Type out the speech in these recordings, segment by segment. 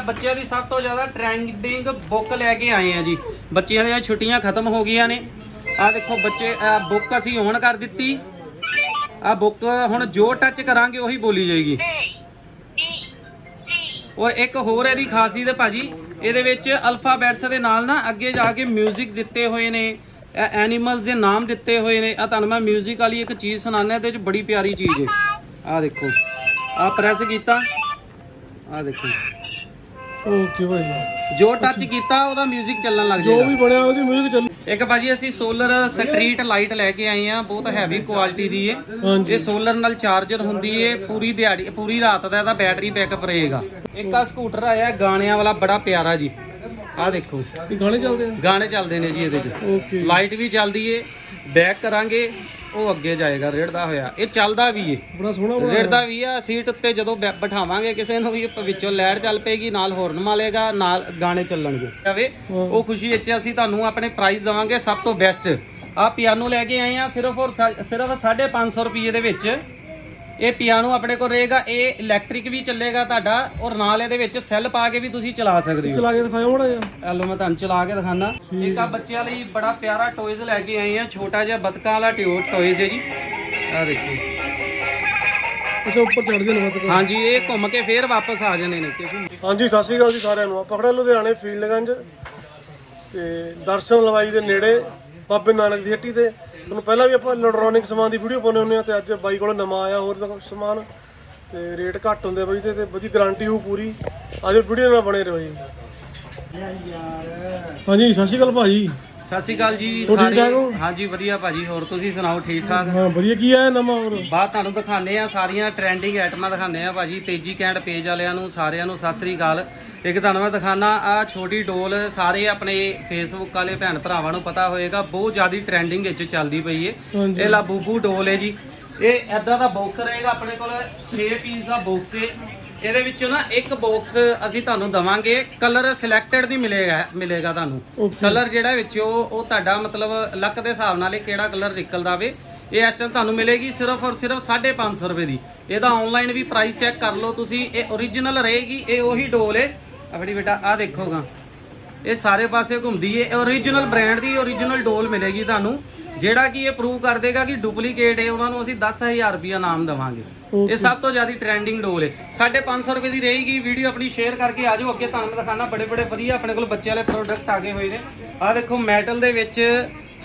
ਬੱਚਿਆਂ ਦੀ ਸਭ ਤੋਂ ਜ਼ਿਆਦਾ ਟ੍ਰੈਂਡਿੰਗ ਬੁੱਕ ਲੈ ਕੇ ਆਏ ਆ ਜੀ ਬੱਚਿਆਂ ਦੀਆਂ ਛੁੱਟੀਆਂ ਖਤਮ ਹੋ ਗਈਆਂ ਨੇ ਆ ਦੇਖੋ ਬੱਚੇ ਬੁੱਕ ਅਸੀਂ ਔਨ ਕਰ ਦਿੱਤੀ ਆ ਬੁੱਕ ਹੁਣ ਜੋ ਟੱਚ ਕਰਾਂਗੇ ਉਹੀ ਬੋਲੀ ਜਾਏਗੀ ਔਰ ਇੱਕ ਹੋਰ ਇਹਦੀ ਖਾਸੀਅਤ ਹੈ ਭਾਜੀ ਇਹਦੇ ਵਿੱਚ ਅਲਫਾਬੈਟਸ ਦੇ ਨਾਲ ਨਾ ਅੱਗੇ ਜਾ ਕੇ 뮤직 ਦਿੱਤੇ ਹੋਏ ਨੇ ਐਨੀਮਲਸ ਦੇ ਨਾਮ ਦਿੱਤੇ ਹੋਏ ਨੇ ਆ ਤੁਹਾਨੂੰ ਮੈਂ 뮤직 ਵਾਲੀ ਇੱਕ ਚੀਜ਼ ਸੁਣਾਉਂਦਾ ਇਹਦੇ ਵਿੱਚ ਬੜੀ ਪਿਆਰੀ ਚੀਜ਼ ਹੈ ਆ ਦੇਖੋ ਆ ਪ੍ਰੈਸ ਕੀਤਾ ਆ ਦੇਖੋ ਓਕੇ ਭਾਈ ਜੋ। ਟੱਚ ਕੀਤਾ ਉਹਦਾ 뮤직 ਚੱਲਣ ਲੱਗ ਜੋ ਜਾਏਗਾ। ਵੀ ਬਣਿਆ ਉਹਦੀ ਮਿਊਜ਼ਿਕ ਚੱਲੂ ਇੱਕ ਭਾਜੀ ਅਸੀਂ ਸੋਲਰ ਸਟਰੀਟ ਲਾਈਟ ਲੈ ਕੇ ਆਏ ਆ ਬਹੁਤ ਹੈਵੀ ਕੁਆਲਿਟੀ ਦੀ ਹਾਂਜੀ। ਇਹ ਸੋਲਰ ਨਾਲ ਚਾਰਜਰ ਹੁੰਦੀ ਏ ਪੂਰੀ ਦਿਹਾੜੀ ਪੂਰੀ ਰਾਤ ਦਾ ਇਹਦਾ ਬੈਟਰੀ ਬੈਕਅਪ ਰਹੇਗਾ। ਇੱਕ ਆ ਸਕੂਟਰ ਆਇਆ ਗਾਣਿਆਂ ਵਾਲਾ ਬੜਾ ਪਿਆਰਾ ਜੀ। ਆ ਦੇਖੋ। ਇਹ ਗਾਣੇ ਚੱਲਦੇ ਆ? ਗਾਣੇ ਚੱਲਦੇ ਨੇ ਜੀ ਇਹਦੇ 'ਚ। ਓਕੇ। ਲਾਈਟ ਵੀ ਚੱਲਦੀ ਏ ਬੈਕ ਕਰਾਂਗੇ ਉਹ ਅੱਗੇ ਜਾਏਗਾ ਰੇੜਦਾ ਹੋਇਆ। ਇਹ ਚੱਲਦਾ ਵੀ ਏ। ਬੜਾ ਸੋਹਣਾ ਬਣਾਇਆ ਰੇੜਦਾ ਵੀ ਆ ਸੀਟ ਉੱਤੇ ਜਦੋਂ ਬੈ- ਬਿਠਾਵਾਂਗੇ ਕਿਸੇ ਨੂੰ ਵੀ ਵਿੱਚੋਂ ਲਾਈਟ ਚੱਲ ਪਏਗੀ ਨਾਲ ਹੋਰਨ ਮਾਲੇਗਾ ਨਾਲ ਗਾਣੇ ਚੱਲਣਗੇ। ਜਾਵੇ ਉਹ ਖੁਸ਼ੀ ਵਿੱਚ ਅਸੀਂ ਤੁਹਾਨੂੰ ਆਪਣੇ ਪ੍ਰਾਈਸ ਦਵਾਂਗੇ ਸਭ ਤੋਂ ਬੈਸਟ ਆ ਪਿਆਨੋ ਲੈ ਕੇ ਆਏ ਆ ਸਿਰਫ ਔਰ ਸਾ- ਸਿਰਫ 550 ਰੁਪਏ ਦੇ ਵਿੱਚ। ਇਹ ਪਿਆਨੋ ਆਪਣੇ ਕੋਲ ਰਹੇਗਾ ਇਹ ਇਲੈਕਟ੍ਰਿਕ ਵੀ ਚੱਲੇਗਾ ਤੁਹਾਡਾ ਔਰ ਨਾਲ ਇਹਦੇ ਵਿੱਚ ਸੈੱਲ ਪਾ ਕੇ ਵੀ ਤੁਸੀਂ ਚਲਾ ਸਕਦੇ ਹੋ। ਚਲਾ ਕੇ ਦਿਖਾਓ ਮੜਾ ਜਿਹਾ। ਲਓ ਮੈਂ ਤੁਹਾਨੂੰ ਚਲਾ ਕੇ ਦਿਖਾਣਾ ਇੱਕ ਆ ਬੱਚਿਆਂ ਲਈ ਬੜਾ ਪਿਆਰਾ ਟੌਇਜ਼ ਲੈ ਕੇ ਆਏ ਆ ਛੋਟਾ ਜਿਹਾ ਬਤਕਾਂ ਵਾਲਾ ਟਿਓ ਟੌਇਜ਼ ਹੈ ਜੀ। ਆ ਦੇਖੋ। ਅੱਛਾ ਉੱਪਰ ਚੜ ਜਾਣ ਮਤ ਹਾਂਜੀ ਇਹ ਘੁੰਮ ਕੇ ਫੇਰ ਵਾਪਸ ਆ ਜਾਣੇ ਨੇ ਕਿਉਂਕਿ ਹਾਂਜੀ ਸਤਿ ਸ਼੍ਰੀ ਅਕਾਲ ਜੀ ਸਾਰਿਆਂ ਨੂੰ। ਆਪਾਂ ਖੜੇ ਲੁਧਿਆਣੇ ਫੀਲਡਗੰਜ ਤੇ ਦਰਸ਼ਨ ਲਵਾਈ ਦੇ ਨੇੜੇ ਬਾਬੇ ਨਾਨਕ ਦੀ ਹੱਟੀ ਤੇ। ਤੁਹਾਨੂੰ ਪਹਿਲਾਂ ਵੀ ਆਪਾਂ ਇਲੈਕਟ੍ਰੋਨਿਕ ਸਮਾਨ ਦੀ ਵੀਡੀਓ ਪਾਉਂਦੇ ਹੁੰਦੇ ਆ ਤੇ ਅੱਜ ਬਾਈ ਕੋਲ ਨਵਾਂ ਆਇਆ ਹੋਰ ਦਾ ਸਮਾਨ ਤੇ ਰੇਟ ਘੱਟ ਹੁੰਦੇ ਬਾਈ ਤੇ ਤੇ ਵਧੀਆ ਗਾਰੰਟੀ ਹੋ ਪੂਰੀ। ਅੱਜ ਵੀਡੀਓ ਨਾਲ ਬਣੇ ਰਹੋ ਜੀ। ਹਾਂਜੀ ਸਤਿ ਸ਼੍ਰੀ ਅਕਾਲ ਭਾਜੀ। ਸਤਿ ਸ਼੍ਰੀ ਅਕਾਲ ਜੀ ਹੋਰ ਠੀਕ ਠਾਕ ਸਾਰੇ ਹੋ? ਹਾਂਜੀ ਵਧੀਆ ਭਾਜੀ ਹੋਰ ਤੁਸੀਂ ਸੁਣਾਓ ਠੀਕ ਠਾਕ? ਹਾਂ ਵਧੀਆ ਕੀ ਆਇਆ ਨਵਾਂ ਹੋਰ? ਬਾਅਦ ਤੁਹਾਨੂੰ ਦਿਖਾਣੇ ਆ ਸਾਰੀਆਂ ਟ੍ਰੈਂਡਿੰਗ ਆਈਟਮਾਂ ਦਿਖਾਣੇ ਆ ਭਾਜੀ ਤੇਜੀ ਕੈਂਡ ਪੇਜ ਵਾਲਿਆਂ ਨੂੰ ਸਾਰਿਆਂ ਨੂੰ ਸਤਿ ਸ੍ਰੀ ਅਕਾਲ। ਇੱਕ ਤੁਹਾਨੂੰ ਮੈਂ ਦਿਖਾਣਾ ਆ ਛੋਟੀ ਡੋਲ ਸਾਰੇ ਆਪਣੇ ਫੇਸਬੁੱਕ ਵਾਲੇ ਭੈਣ ਭਰਾਵਾਂ ਨੂੰ ਪਤਾ ਹੋਏਗਾ ਬਹੁਤ ਜ਼ਿਆਦੀ ਟ੍ਰੈਂਡਿੰਗ ਵਿੱਚ ਚੱਲਦੀ ਪਈ ਏ। ਹਾਂਜੀ। ਇਹ ਲਾ ਬੂਬੂ ਡੋਲ ਹੈ ਜੀ। ਇਹ ਐਦਾਂ ਦਾ ਬਾਕਸ ਰਹੇਗਾ ਆਪਣੇ ਕੋਲ 6 ਪੀਸ ਦਾ ਬਾਕਸ ਹੈ ਇਹਦੇ ਵਿੱਚੋਂ ਨਾ ਇੱਕ ਬਾਕਸ ਅਸੀਂ ਤੁਹਾਨੂੰ ਦਵਾਂਗੇ ਕਲਰ ਸਿਲੈਕਟਡ ਦੀ ਮਿਲੇਗਾ ਮਿਲੇਗਾ ਤੁਹਾਨੂੰ। ਕਲਰ ਜਿਹੜਾ ਵਿੱਚੋਂ ਉਹ ਤੁਹਾਡਾ ਮਤਲਬ ਲੱਕ ਦੇ ਹਿਸਾਬ ਨਾਲ ਇਹ ਕਿਹੜਾ ਕਲਰ ਨਿਕਲਦਾ ਵੇ ਇਹ ਇਸ ਟਾਈਮ ਤੁਹਾਨੂੰ ਮਿਲੇਗੀ ਸਿਰਫ ਔਰ ਸਿਰਫ 550 ਰੁਪਏ ਦੀ। ਇਹਦਾ ਆਨਲਾਈਨ ਵੀ ਪ੍ਰਾਈਸ ਚੈੱਕ ਕਰ ਲਓ ਤੁਸੀਂ ਇਹ ਓਰੀਜਨਲ ਰਹੇਗੀ ਇਹ ਉਹੀ ਡੋਲ ਹੈ ਆਪਣੀ ਬੇਟਾ ਆ ਦੇਖੋਗਾ ਇਹ ਸਾਰੇ ਪਾਸੇ ਘੁੰਮਦੀ ਏ ਓਰੀਜਨਲ ਬ੍ਰਾਂਡ ਦੀ ਓਰੀਜਨਲ ਡੋਲ ਮਿਲੇਗੀ ਤੁਹਾਨੂੰ। ਜਿਹੜਾ ਕਿ ਇਹ ਪ੍ਰੂਵ ਕਰ ਦੇਗਾ ਕਿ ਡੁਪਲੀਕੇਟ ਹੈ ਉਹਨਾਂ ਨੂੰ ਅਸੀਂ 10000 ਰੁਪਇਆ ਨਾਮ ਦੇਵਾਂਗੇ। ਇਹ ਸਭ ਤੋਂ ਜ਼ਿਆਦਾ ਟ੍ਰੈਂਡਿੰਗ ਡੋਲ ਹੈ 550 ਰੁਪਏ ਦੀ ਰਹੇਗੀ ਵੀਡੀਓ ਆਪਣੀ ਸ਼ੇਅਰ ਕਰਕੇ ਆ ਜਾਓ। ਅੱਗੇ ਤੁਹਾਨੂੰ ਮੈਂ ਦਿਖਾਣਾ ਬੜੇ ਬੜੇ ਵਧੀਆ ਆਪਣੇ ਕੋਲ ਬੱਚੇ ਵਾਲੇ ਪ੍ਰੋਡਕਟ ਆ ਗਏ ਹੋਏ ਨੇ। ਆ ਦੇਖੋ ਮੈਟਲ ਦੇ ਵਿੱਚ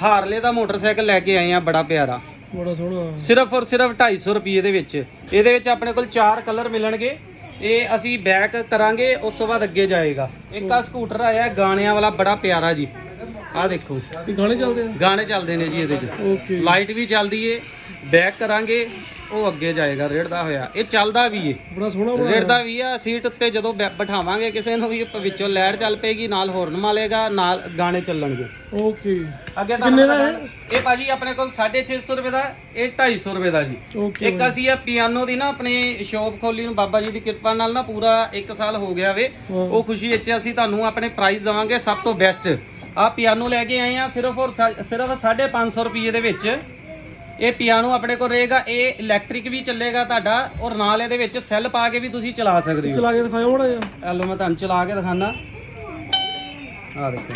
ਹਾਰਲੇ ਦਾ ਮੋਟਰਸਾਈਕਲ ਲੈ ਕੇ ਆਏ ਆ ਬੜਾ ਪਿਆਰਾ। ਬੜਾ ਸੋਹਣਾ। ਸਿਰਫ ਔਰ ਸਿਰਫ 250 ਰੁਪਏ ਦੇ ਵਿੱਚ। ਇਹਦੇ ਵਿੱਚ ਆਪਣੇ ਕੋਲ ਚਾਰ ਕਲਰ ਮਿਲਣਗੇ। ਇਹ ਅਸੀਂ ਬੈਕ ਕਰਾਂਗੇ ਉਸ ਤੋਂ ਬਾਅਦ ਅੱਗੇ ਜਾਏਗਾ। ਇੱਕ ਆ ਸਕੂਟਰ ਆਇਆ ਗਾਣਿਆਂ ਵਾਲਾ ਬੜਾ ਪਿਆਰਾ ਜੀ। ਆ ਦੇਖੋ। ਇਹ ਗਾਣੇ ਚੱਲਦੇ ਆ? ਗਾਣੇ ਚੱਲਦੇ ਨੇ ਜੀ ਇਹਦੇ 'ਚ। ਓਕੇ ਲਾਈਟ ਵੀ ਚੱਲਦੀ ਏ ਬੈਕ ਕਰਾਂਗੇ ਉਹ ਅੱਗੇ ਜਾਏਗਾ ਰੇੜਦਾ ਹੋਇਆ। ਇਹ ਚੱਲਦਾ ਵੀ ਏ। ਬੜਾ ਸੋਹਣਾ ਬਣਾਇਆ। ਰੇੜਦਾ ਵੀ ਆ ਸੀਟ ਉੱਤੇ ਜਦੋਂ ਬੈ- ਬਿਠਾਵਾਂਗੇ ਕਿਸੇ ਨੂੰ ਵੀ ਵਿੱਚੋਂ ਲਾਈਟ ਚੱਲ ਪਏਗੀ ਨਾਲ ਹੋਰਨ ਮਾਲੇਗਾ ਨਾਲ ਗਾਣੇ ਚੱਲਣਗੇ। ਓਕੇ ਅੱਗੇ ਕਿੰਨੇ ਦਾ ਤੁਹਾਨੂੰ ਇਹ? ਭਾਜੀ ਆਪਣੇ ਕੋਲ 650 ਰੁਪਏ ਦਾ ਇਹ 250 ਰੁਪਏ ਦਾ ਜੀ। ਓਕੇ ਇੱਕ ਅਸੀਂ ਆ ਪਿਆਨੋ ਦੀ ਨਾ ਆਪਣੀ ਸ਼ੋਪ ਖੋਲੀ ਨੂੰ ਬਾਬਾ ਜੀ ਦੀ ਕਿਰਪਾ ਨਾਲ ਨਾ ਪੂਰਾ 1 ਸਾਲ ਹੋ ਗਿਆ ਵੇ। ਹਾਂ। ਉਹ ਖੁਸ਼ੀ ਵਿੱਚ ਅਸੀਂ ਤੁਹਾਨੂੰ ਆਪਣੇ ਪ੍ਰਾਈਸ ਦਵਾਂਗੇ ਸਭ ਤੋਂ ਬੈਸਟ ਆ ਪਿਆਨੋ ਲੈ ਕੇ ਆਏ ਆ ਸਿਰਫ ਔਰ ਸਿਰਫ 550 ਰੁਪਏ ਦੇ ਵਿੱਚ। ਇਹ ਪਿਆਨੋ ਆਪਣੇ ਕੋਲ ਰਹੇਗਾ ਇਹ ਇਲੈਕਟ੍ਰਿਕ ਵੀ ਚੱਲੇਗਾ ਤੁਹਾਡਾ ਔਰ ਨਾਲ ਇਹਦੇ ਵਿੱਚ ਸੈੱਲ ਪਾ ਕੇ ਵੀ ਤੁਸੀਂ ਚਲਾ ਸਕਦੇ ਹੋ। ਚਲਾ ਕੇ ਦਿਖਾਓ ਮੜਾ ਜਿਹਾ। ਲਓ ਮੈਂ ਤੁਹਾਨੂੰ ਚਲਾ ਕੇ ਦਿਖਾਣਾ ਆ ਦੇਖੋ।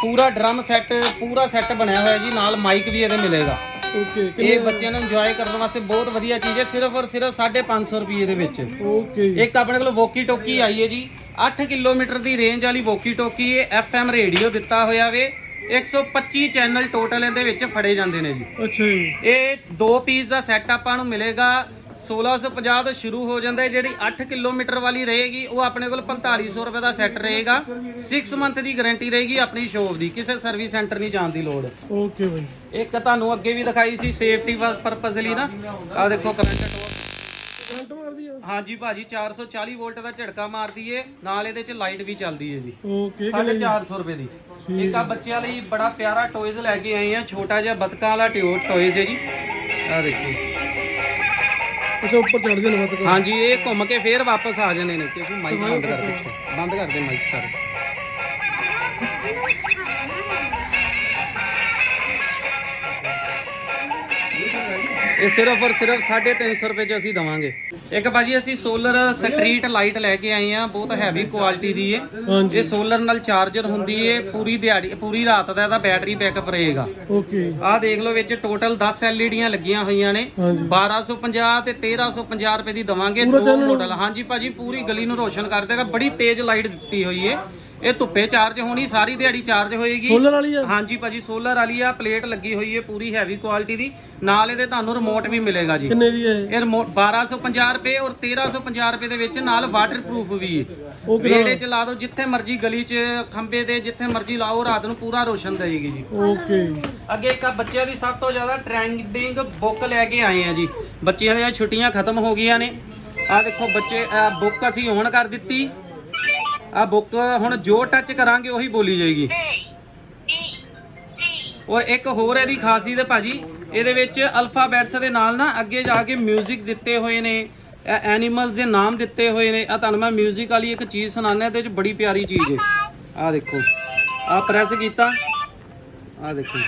ਪੂਰਾ ਡਰਮ ਸੈੱਟ ਪੂਰਾ ਸੈੱਟ ਬਣਿਆ ਹੋਇਆ ਜੀ ਨਾਲ ਮਾਈਕ ਵੀ ਇਹਦੇ ਮਿਲੇਗਾ। ਓਕੇ ਇਹ ਬੱਚਿਆਂ ਨੂੰ ਇੰਜੋਏ ਕਰਨ ਵਾਸਤੇ ਬਹੁਤ ਵਧੀਆ ਚੀਜ਼ ਹੈ ਸਿਰਫ ਔਰ ਸਿਰਫ 550 ਰੁਪਏ ਦੇ ਵਿੱਚ। ਓਕੇ ਇੱਕ ਆਪਣੇ ਕੋਲ ਵੋਕੀ ਟੋਕੀ ਆਈ ਹੈ ਜੀ। 8 ਕਿਲੋਮੀਟਰ ਦੀ ਰੇਂਜ ਵਾਲੀ ਵੋਕੀ ਟੋਕੀ ਇਹ FM ਰੇਡੀਓ ਦਿੱਤਾ ਹੋਇਆ ਵੇ। 125 ਚੈਨਲ ਟੋਟਲ ਇਹਦੇ ਵਿੱਚ ਫੜੇ ਜਾਂਦੇ ਨੇ ਜੀ। ਅੱਛਾ ਜੀ। ਇਹ ਦੋ ਪੀਸ ਦਾ ਸੈੱਟ ਆਪਾਂ ਨੂੰ ਮਿਲੇਗਾ। 1650 ਤੋਂ ਸ਼ੁਰੂ ਹੋ ਜਾਂਦਾ ਹੈ। ਜਿਹੜੀ 8 ਕਿਲੋਮੀਟਰ ਵਾਲੀ ਰਹੇਗੀ ਉਹ ਆਪਣੇ ਕੋਲ 4500 ਰੁਪਏ ਦਾ ਸੈੱਟ ਰਹੇਗਾ। 6 ਮੰਥ ਦੀ ਗਾਰੰਟੀ ਰਹੇਗੀ ਆਪਣੀ ਸ਼ੋਪ ਦੀ। ਕਿਸੇ ਸਰਵਿਸ ਸੈਂਟਰ ਨਹੀਂ ਜਾਣ ਦੀ ਲੋੜ। ਓਕੇ ਬਾਈ। ਇੱਕ ਤੁਹਾਨੂੰ ਅੱਗੇ ਵੀ ਦਿਖਾਈ ਸੀ ਸੇਫਟੀ ਪਰਪਸ ਲਈ ਨਾ। ਆ ਦੇਖੋ ਕਰੰਟ ਟੋਰ ਕਰੰਟ ਮਾਰਦੀ ਆ ਹਾਂਜੀ ਭਾਜੀ 440 ਵੋਲਟ ਦਾ ਝਟਕਾ ਮਾਰਦੀ ਏ ਨਾਲ ਇਹਦੇ ਚ ਲਾਈਟ ਵੀ ਚੱਲਦੀ ਏ ਜੀ ਓਕੇ 450 ਰੁਪਏ ਦੀ ਇੱਕ ਆ ਬੱਚਿਆਂ ਲਈ ਬੜਾ ਪਿਆਰਾ ਟੌਇਜ਼ ਲੈ ਕੇ ਆਏ ਆ ਛੋਟਾ ਜਿਹਾ ਬਤਕਾਂ ਵਾਲਾ ਟਿਓ ਟੌਇਜ਼ ਹੈ ਜੀ ਆ ਦੇਖੋ ਅੱਛਾ ਉੱਪਰ ਚੜ ਜਾਣ ਮਤ ਹਾਂਜੀ ਇਹ ਘੁੰਮ ਕੇ ਫੇਰ ਵਾਪਸ ਆ ਜਾਣੇ ਨੇ ਕਿਉਂਕਿ ਮਾਈਕ ਬੰਦ ਕਰ ਪਿੱਛੇ ਬੰਦ ਕਰ ਦੇ ਮਾਈਕ ਸਾਰੇ ਇਹ ਸਿਰਫ ਔਰ ਸਿਰਫ 350 ਰੁਪਏ ਚ ਅਸੀਂ ਦਵਾਂਗੇ। ਇੱਕ ਭਾਜੀ ਅਸੀਂ ਸੋਲਰ ਸਟਰੀਟ ਲਾਈਟ ਲੈ ਕੇ ਆਏ ਆ ਬਹੁਤ ਹੈਵੀ ਕੁਆਲਿਟੀ ਦੀ ਹਾਂਜੀ। ਇਹ ਸੋਲਰ ਨਾਲ ਚਾਰਜਰ ਹੁੰਦੀ ਹੈ ਪੂਰੀ ਦਿਹਾੜੀ ਪੂਰੀ ਰਾਤ ਦਾ ਇਹਦਾ ਬੈਟਰੀ ਬੈਕਅਪ ਰਹੇਗਾ। ਓਕੇ ਆਹ ਦੇਖ ਲਓ ਵਿੱਚ ਟੋਟਲ 10 ਐਲਈਡੀਆਂ ਲੱਗੀਆਂ ਹੋਈਆਂ ਨੇ। ਹਾਂਜੀ। 1250 ਤੇ 1350 ਰੁਪਏ ਦੀ ਦਵਾਂਗੇ ਪੂਰਾ ਦੋ channel? ਮਾਡਲ ਹਾਂਜੀ ਭਾਜੀ ਪੂਰੀ ਗਲੀ ਨੂੰ ਰੋਸ਼ਨ ਕਰ ਦੇਗਾ। ਬੜੀ ਤੇਜ਼ ਲਾਈਟ ਦਿੱਤੀ ਹੋਈ ਏ। ਇਹ ਧੁੱਪੇ ਚਾਰਜ ਹੋਣੀ ਸਾਰੀ ਦਿਹਾੜੀ ਚਾਰਜ ਹੋਏਗੀ। ਸੋਲਰ ਵਾਲੀ ਆ? ਹਾਂਜੀ ਭਾਜੀ ਸੋਲਰ ਵਾਲੀ ਆ ਪਲੇਟ ਲੱਗੀ ਹੋਈ ਏ ਪੂਰੀ ਹੈਵੀ ਕੁਆਲਿਟੀ ਦੀ। ਨਾਲ ਇਹਦੇ ਤੁਹਾਨੂੰ ਰਿਮੋਟ ਵੀ ਮਿਲੇਗਾ ਜੀ। ਕਿੰਨੇ ਦੀ ਹੈ ਇਹ? ਇਹ ਰਿਮੋਟ 1250 ਰੁਪਏ ਔਰ 1350 ਰੁਪਏ ਦੇ ਵਿੱਚ ਨਾਲ ਵਾਟਰਪ੍ਰੂਫ ਵੀ ਏ। ਉਹ ਕਿਹੜਾ? ਵਿਹੜੇ ਚ ਲਾ ਦਿਓ ਜਿੱਥੇ ਮਰਜ਼ੀ ਗਲੀ ਚ ਖੰਬੇ ਤੇ ਜਿੱਥੇ ਮਰਜ਼ੀ ਲਾਓ ਰਾਤ ਨੂੰ ਪੂਰਾ ਰੋਸ਼ਨ ਦੇਏਗੀ ਜੀ। ਓਕੇ। ਅੱਗੇ ਇੱਕ ਆ ਬੱਚਿਆਂ ਦੀ ਸਭ ਤੋਂ ਜ਼ਿਆਦਾ ਟ੍ਰੈਂਡਿੰਗ ਬੁੱਕ ਲੈ ਕੇ ਆਏ ਆ ਜੀ। ਬੱਚਿਆਂ ਦੀਆਂ ਛੁੱਟੀਆਂ ਖਤਮ ਹੋ ਗਈਆਂ ਨੇ। ਆ ਦੇਖੋ ਬੱਚੇ ਬੁੱਕ ਅਸੀਂ ਔਨ ਕਰ ਦਿੱਤੀ। ਆ ਬੁੱਕ ਹੁਣ ਜੋ ਟੱਚ ਕਰਾਂਗੇ ਉਹੀ ਬੋਲੀ ਜਾਏਗੀ ਔਰ ਇੱਕ ਹੋਰ ਇਹਦੀ ਖਾਸੀਅਤ ਹੈ ਭਾਜੀ ਇਹਦੇ ਵਿੱਚ ਅਲਫਾਬੈਟਸ ਦੇ ਨਾਲ ਨਾ ਅੱਗੇ ਜਾ ਕੇ 뮤직 ਦਿੱਤੇ ਹੋਏ ਨੇ ਐਨੀਮਲਸ ਦੇ ਨਾਮ ਦਿੱਤੇ ਹੋਏ ਨੇ ਆ ਤੁਹਾਨੂੰ ਮੈਂ 뮤직 ਵਾਲੀ ਇੱਕ ਚੀਜ਼ ਸੁਣਾਉਂਦਾ ਇਹਦੇ ਵਿੱਚ ਬੜੀ ਪਿਆਰੀ ਚੀਜ਼ ਹੈ ਆ ਦੇਖੋ ਆ ਪ੍ਰੈਸ ਕੀਤਾ ਆ ਦੇਖੋ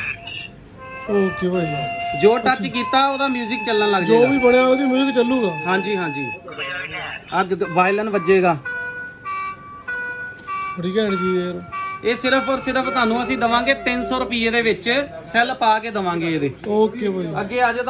ਓਕੇ ਭਾਈ ਜੋ ਟੱਚ ਕੀਤਾ ਉਹਦਾ 뮤직 ਚੱਲਣ ਲੱਗ ਜੋ ਜਾਏਗਾ ਵੀ ਬਣਿਆ ਉਹਦੀ ਮਿਊਜ਼ਿਕ ਚੱਲੂਗਾ ਹਾਂਜੀ ਹਾਂਜੀ ਆ ਵਾਇਲਨ ਵੱਜੇਗਾ ਬੜੀ ਘੈਂਟ ਜੀ ਯਾਰ। ਇਹ ਸਿਰਫ ਔਰ ਸਿਰਫ ਤੁਹਾਨੂੰ ਅਸੀਂ ਦਵਾਂਗੇ 300 ਰੁਪਏ ਦੇ ਵਿੱਚ ਸੈੱਲ ਪਾ ਕੇ ਦਵਾਂਗੇ ਇਹਦੇ। ਓਕੇ ਭਾਈ ਅੱਗੇ ਆ ਜਾਓ